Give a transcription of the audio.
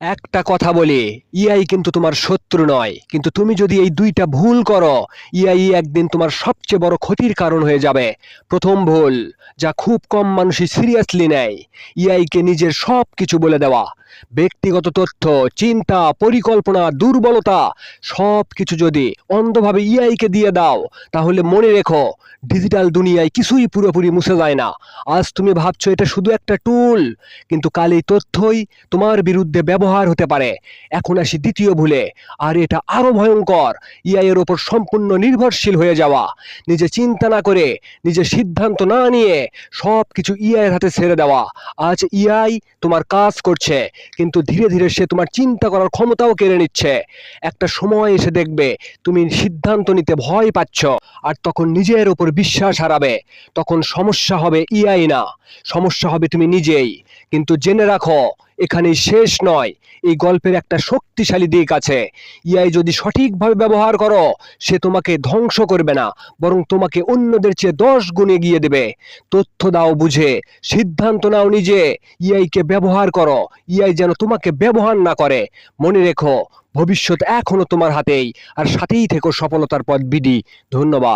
একটা কথা বলে ইআই কিন্তু তোমার শত্রু নয়। কিন্তু তুমি যদি এই দুইটা ভুল করো ইআই একদিন তোমার সবচেয়ে বড় ক্ষতির কারণ হয়ে যাবে। প্রথম ভুল, যা খুব কম মানুষই সিরিয়াসলি নেয়। ইআইকে নিজের সব কিছু বলে দেওয়া। ব্যক্তিগত তথ্য, চিন্তা, পরিকল্পনা, দুর্বলতা সব কিছু যদি অন্ধভাবে ইআইকে দিয়ে দাও, তাহলে মনে রেখো, ডিজিটাল দুনিয়ায় কিছুই পুরোপুরি মুছে যায় না। আজ তুমি ভাবছ এটা শুধু একটা টুল কিন্তু কাল এই তথ্যই তোমার বিরুদ্ধে ব্যবহার হতে পারে। এখন আসি দ্বিতীয় ভুলে, আর এটা আরও ভয়ঙ্কর ইআই এর ওপর সম্পূর্ণ নির্ভরশীল হয়ে যাওয়া। নিজে চিন্তা না করে, নিজে সিদ্ধান্ত না নিয়ে সব কিছু ইআই এর হাতে ছেড়ে দেওয়া। আজ ইআই তোমার কাজ করছে কিন্তু ধীরে ধীরে সে তোমার চিন্তা করার ক্ষমতাও কেড়ে নিচ্ছে। একটা সময় এসে দেখবে, তুমি সিদ্ধান্ত নিতে ভয় পাচ্ছ, আর তখন নিজের ওপর বিশ্বাস হারাবে। তখন সমস্যা হবে ইয়াই না, সমস্যা হবে তুমি নিজেই। কিন্তু জেনে রাখো এখানেই শেষ নয়। এই গল্পের একটা শক্তিশালী দিক আছে। ইআই যদি সঠিকভাবে ব্যবহার করো, সে তোমাকে ধ্বংস করবে না, বরং তোমাকে অন্যদের চেয়ে দশ গুণ এগিয়ে দেবে। তথ্য দাও বুঝে, সিদ্ধান্ত নাও নিজে ইআইকে ব্যবহার করো ইআই যেন তোমাকে ব্যবহার না করে। মনে রেখো, ভবিষ্যৎ এখনও তোমার হাতেই, আর সাথেই থেকো সফলতার পথ, বিডি। ধন্যবাদ।